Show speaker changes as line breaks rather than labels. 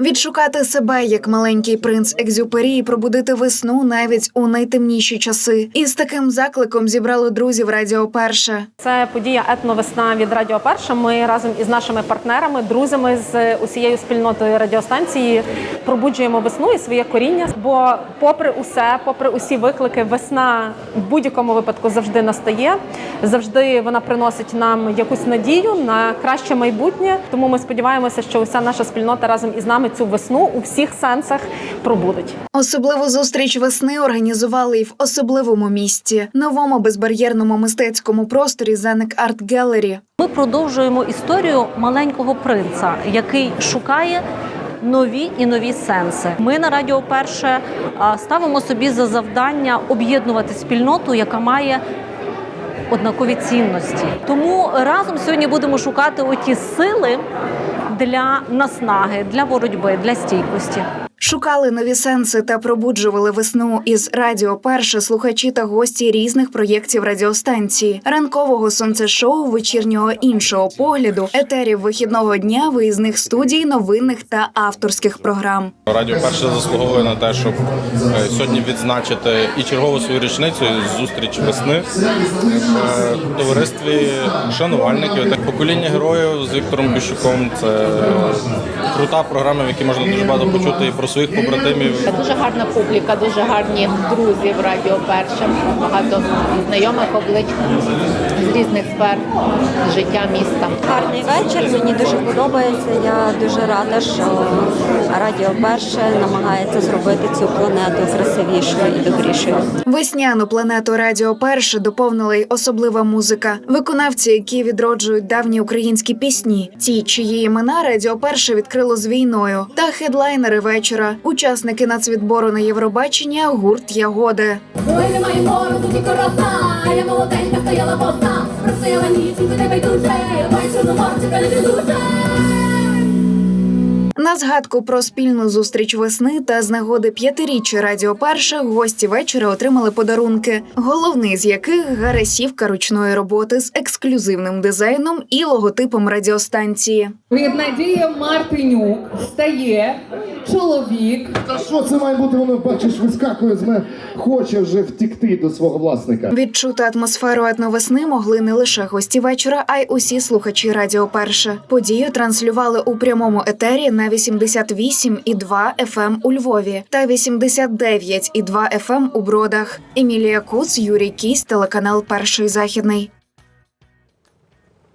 Відшукати себе як маленький принц Екзюпері і пробудити весну навіть у найтемніші часи. І з таким закликом зібрали друзів Радіо Перше.
Це подія етновесна від Радіо Перша. Ми разом із нашими партнерами, друзями з усією спільнотою радіостанції пробуджуємо весну і своє коріння. Бо, попри усе, попри усі виклики, весна в будь-якому випадку завжди настає. Завжди вона приносить нам якусь надію на краще майбутнє. Тому ми сподіваємося, що уся наша спільнота разом із нами цю весну у всіх сенсах пробудить.
Особливу зустріч весни організували і в особливому місті новому безбар'єрному мистецькому просторі Зеник Арт Гелері.
Ми продовжуємо історію маленького принца, який шукає нові і нові сенси. Ми на Радіо Перше ставимо собі за завдання об'єднувати спільноту, яка має однакові цінності. Тому разом сьогодні будемо шукати оті сили для наснаги, для боротьби, для стійкості.
Шукали нові сенси та пробуджували весну із радіо перше слухачі та гості різних проєктів радіостанції, ранкового сонцешоу, вечірнього іншого погляду, етерів вихідного дня, виїзних студій, новинних та авторських програм.
Радіо перше заслуговує на те, щоб е, сьогодні відзначити і чергову свою річницю і зустріч весни в товаристві шанувальників. Так покоління героїв з Віктором Біщуком. Це крута програма, в якій можна дуже багато почути і про своїх побратимів.
Дуже гарна публіка, дуже гарні друзі в радіо перше. Багато знайомих облич з різних сфер життя міста.
Гарний вечір. Мені дуже подобається. Я дуже рада, що Радіо Перше намагається зробити цю планету красивішою і добрішою.
Весняну планету Радіо Перше доповнила й особлива музика. Виконавці, які відроджують давні українські пісні, ті, чиї імена Радіо Перше відкрило з війною, та хедлайнери вечора, учасники нацвідбору на Євробачення, гурт Ягоди.
Ой, немає мору, тут і роса, я молоденька стояла босса, просила ніченьку тебе байдуже, бачу, на морці, не дуже.
На згадку про спільну зустріч весни та з нагоди п'ятиріччя Радіо Перше гості вечора отримали подарунки, головний з яких гарасівка ручної роботи з ексклюзивним дизайном і логотипом радіостанції.
Від Надії Мартинюк стає чоловік.
Та що це має бути? Воно бачиш, вискакує з мене, хоче вже втікти до свого власника.
Відчути атмосферу етновесни могли не лише гості вечора, а й усі слухачі Радіо Перше. Подію транслювали у прямому етері на 88,2 FM у Львові та 89,2 FM ем у Бродах. Емілія Куц, Юрій Кість, телеканал Перший західний.